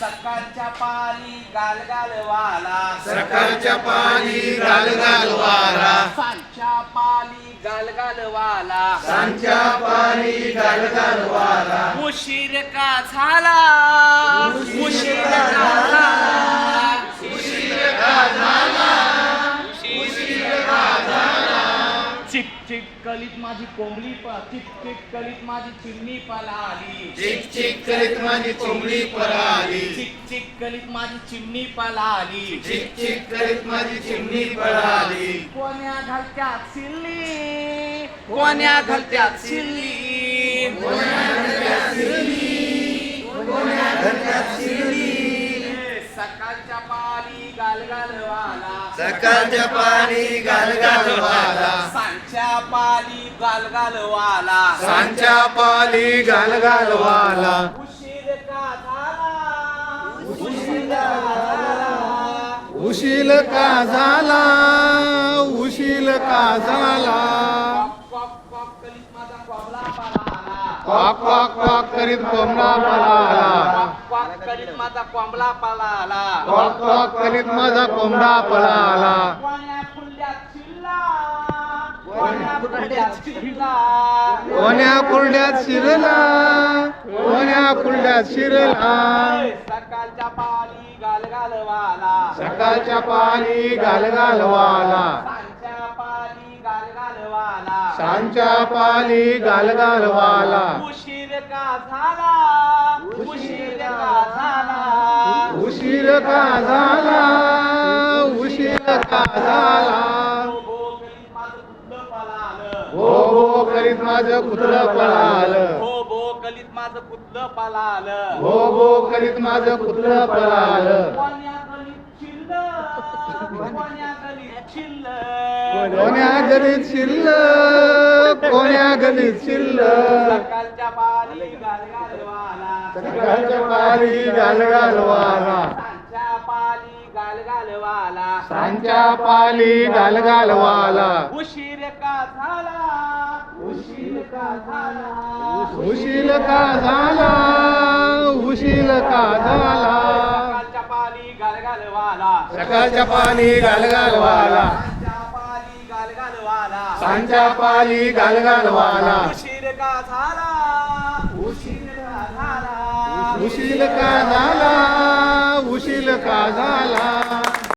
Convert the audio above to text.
सकाळच्या पारी गालगालवाला सकाळच्या पाणी गालगाल वारा. सांच्या पाली गालगालवाला सांच्या पाणी गालगाल वारा. उशीर का झाला? चिक चिक कलीत माझी कोंबडी प चिक चिक कलीत माझी चिमणी पलाली. चिक चिक करीत माझी चिमणी पळाली चिक चिक कलीत माझी चिमणी पलाली. चिक चिक करीत माझी चिमणी पळाली कोण्या घालत्यात सिल्ली कोण्या घालत्यात सिल्ली सकाळच्या पाली गालगालवाला सकाळच्या पाणी गालगाल वारा सांच्या पाली गालगालवाला. सांच्या पाली गालगाल वाला उशीर का झाला? उशीर का झाला? उशील का झाला? उशील का झाला? क्वाक क्वाक क्वाक करीत कोंबडा पळाला. क्वाक करीत माझा कोंबला पळाला. क्वाक क्वाक करीत माझा कोंबडा पळाला. कोण्या कुरड्यात शिरला? कोण्या कुरड्यात शिरला? सकाळच्या पाली गालगालवाला सकाळच्या पाणी गालगाल वाला सांच्या पाली गालगालवाला सांच्या पाली गालगाल वाला उशीर का झाला? उशीर का झाला? उशीर का झाला? उशीर का झाला हो भो कलीत माझं कुठलं पळालं हो माझं पळालं हो भो कलीत माझं कुठलं पळालं हो कुत्र पळालं कोण्या गलीत चिल्ल कोण्या गलीत चिल्ल कोण्या गलीत शिरल कोण्या गलीत शिरल सकाळच्या पाली गालगालवाला सकाळच्या सांच्या पाली गालगालवाला सांच्या पाली गालगाल वाला उशीर का झाला? उशीर का झाला? उशील का झाला? उशील का झाला? सकाळच्या पाली गालगालवाला. सकाळच्या पाणी सांच्या पाली गालगालवाला. सांच्या पाली गालगाल वाला उशीर का झाला? उशीर का झाला? उशील का झाला? उशील का झाला?